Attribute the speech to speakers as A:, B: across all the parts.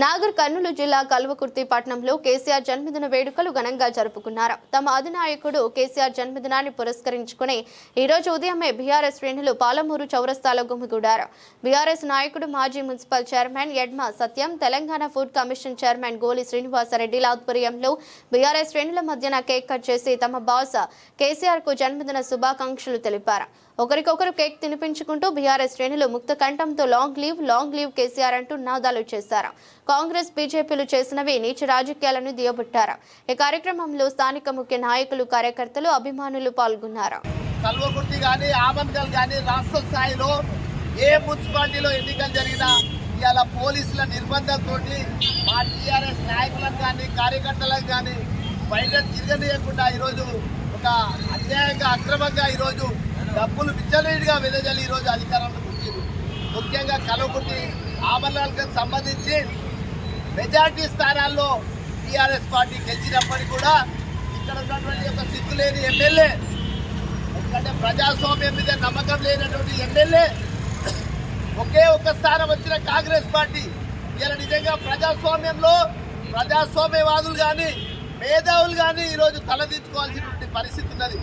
A: నాగర్ కర్నూలు జిల్లా కల్వకుర్తి పట్టణంలో కేసీఆర్ జన్మదిన వేడుకలు ఘనంగా జరుపుకున్నారు. తమ అధినాయకుడు కేసీఆర్ జన్మదినాన్ని పురస్కరించుకుని ఈ రోజు ఉదయమే బీఆర్ఎస్ శ్రేణులు పాలమూరు చౌరస్తాలో గుమిగూడారు. బీఆర్ఎస్ నాయకుడు మాజీ municipal chairman Yadma Satyam Telangana food commission chairman Goli శ్రీనివాసరెడ్డిల ఆధ్వర్యంలో బీఆర్ఎస్ శ్రేణుల మధ్యన కేక్ కట్ చేసి తమ బాస్ కేసీఆర్కు జన్మదిన శుభాకాంక్షలు తెలిపారు. ఒకరికొకరు కేక్ తినిపించుకుంటూ బీఆర్ఎస్ శ్రేణులు ముక్త కంఠంతో long live long live KCR అంటూ నాదాలు చేశారు. కాంగ్రెస్ బీజేపీలు చేసినవి నీచ రాజకీయాలను దియబుట్టారు. ఈ కార్యక్రమంలో స్థానిక ముఖ్య నాయకులు కార్యకర్తలు అభిమానులు పాల్గొన్నారు.
B: కల్వకుర్తి కానీ ఆమంగల్ కానీ రాష్ట్ర స్థాయిలో ఏ మున్సిపాలిటీలో ఎన్నికలు జరిగినా ఇవాళ పోలీసుల నిర్బంధంతో మా టీఆర్ఎస్ నాయకులకు కానీ కార్యకర్తలకు కానీ బయట తిరగనీయకుండా ఈరోజు ఒక అన్యాయంగా అక్రమంగా ఈరోజు డబ్బులు విచ్చలవిడిగా వెదజల్లి ఈరోజు అధికారంలో ముఖ్యంగా కల్వకుర్తి ఆభరణాలకు సంబంధించి మెజార్టీ స్థానాల్లో టీఆర్ఎస్ పార్టీ గెలిచినప్పటికీ కూడా ఇక్కడ ఉన్నటువంటి ఒక సిగ్గులేని ఎమ్మెల్యే ఎందుకంటే ప్రజాస్వామ్యం మీద నమ్మకం లేనటువంటి ఎమ్మెల్యే ఒకే ఒక్క స్థానం వచ్చిన కాంగ్రెస్ పార్టీ. ఇలా నిజంగా ప్రజాస్వామ్యంలో ప్రజాస్వామ్యవాదులు కానీ మేధావులు కానీ ఈరోజు తలదించుకోవాల్సినటువంటి పరిస్థితి ఉన్నది.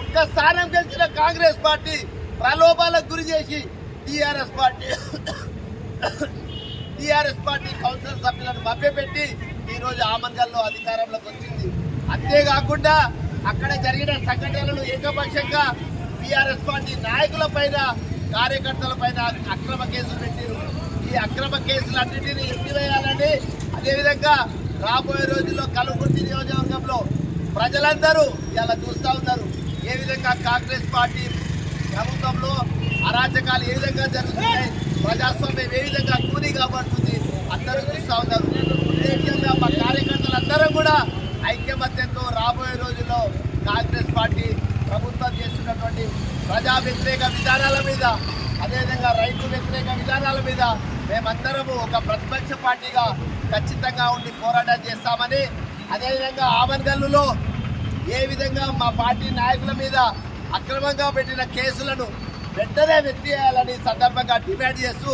B: ఒక్క స్థానం గెలిచిన కాంగ్రెస్ పార్టీ ప్రలోభాలకు గురి చేసి TRS party TRS party council సభ్యులను మభ్యపెట్టి ఈరోజు ఆమన్గల్లో అధికారంలోకి వచ్చింది. అంతేకాకుండా అక్కడ జరిగిన సంఘటనలు ఏకపక్షంగా టీఆర్ఎస్ పార్టీ నాయకుల పైన కార్యకర్తల పైన అక్రమ కేసులు పెట్టారు. ఈ అక్రమ కేసులన్నింటినీ ఎత్తివేయాలని అదేవిధంగా రాబోయే రోజుల్లో కలుగుర్తి నియోజకవర్గంలో ప్రజలందరూ ఇలా చూస్తూ ఉన్నారు. ఏ విధంగా కాంగ్రెస్ పార్టీ ప్రభుత్వంలో అరాచకాలు ఏ విధంగా జరుగుతున్నాయి? ప్రజాస్వామ్యం ఏ విధంగా కూని కాబడుతుంది? అందరూ చూస్తూ ఉన్నారు. ముఖ్యంగా విధంగా మా కార్యకర్తలందరూ కూడా ఐక్యమత్యంతో రాబోయే రోజుల్లో కాంగ్రెస్ పార్టీ ప్రభుత్వం చేస్తున్నటువంటి ప్రజా వ్యతిరేక విధానాల మీద అదేవిధంగా రైతు వ్యతిరేక విధానాల మీద మేమందరము ఒక ప్రతిపక్ష పార్టీగా ఖచ్చితంగా ఉండి పోరాటం చేస్తామని అదేవిధంగా ఆమన్గల్లులో ఏ విధంగా మా పార్టీ నాయకుల మీద అక్రమంగా పెట్టిన కేసులను వెంటనే వెత్తేయాలని సందర్భంగా డిమాండ్ చేస్తూ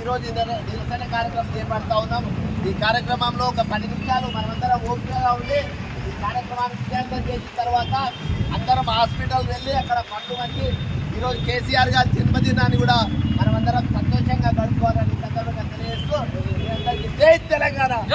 B: ఈరోజు ఈ నిరసన కార్యక్రమం చేపడతా ఉన్నాం. ఈ కార్యక్రమంలో ఒక పది నిమిషాలు మనమందరం ఓపికగా ఉండి ఈ కార్యక్రమాన్ని విజయవంతం చేసిన తర్వాత అందరం హాస్పిటల్ వెళ్ళి అక్కడ పండు మంచి ఈరోజు కేసీఆర్ గారి జన్మదినాన్ని కూడా మనమందరం సంతోషంగా గడుపుకోవాలని సందర్భంగా తెలియజేస్తూ జై తెలంగాణ.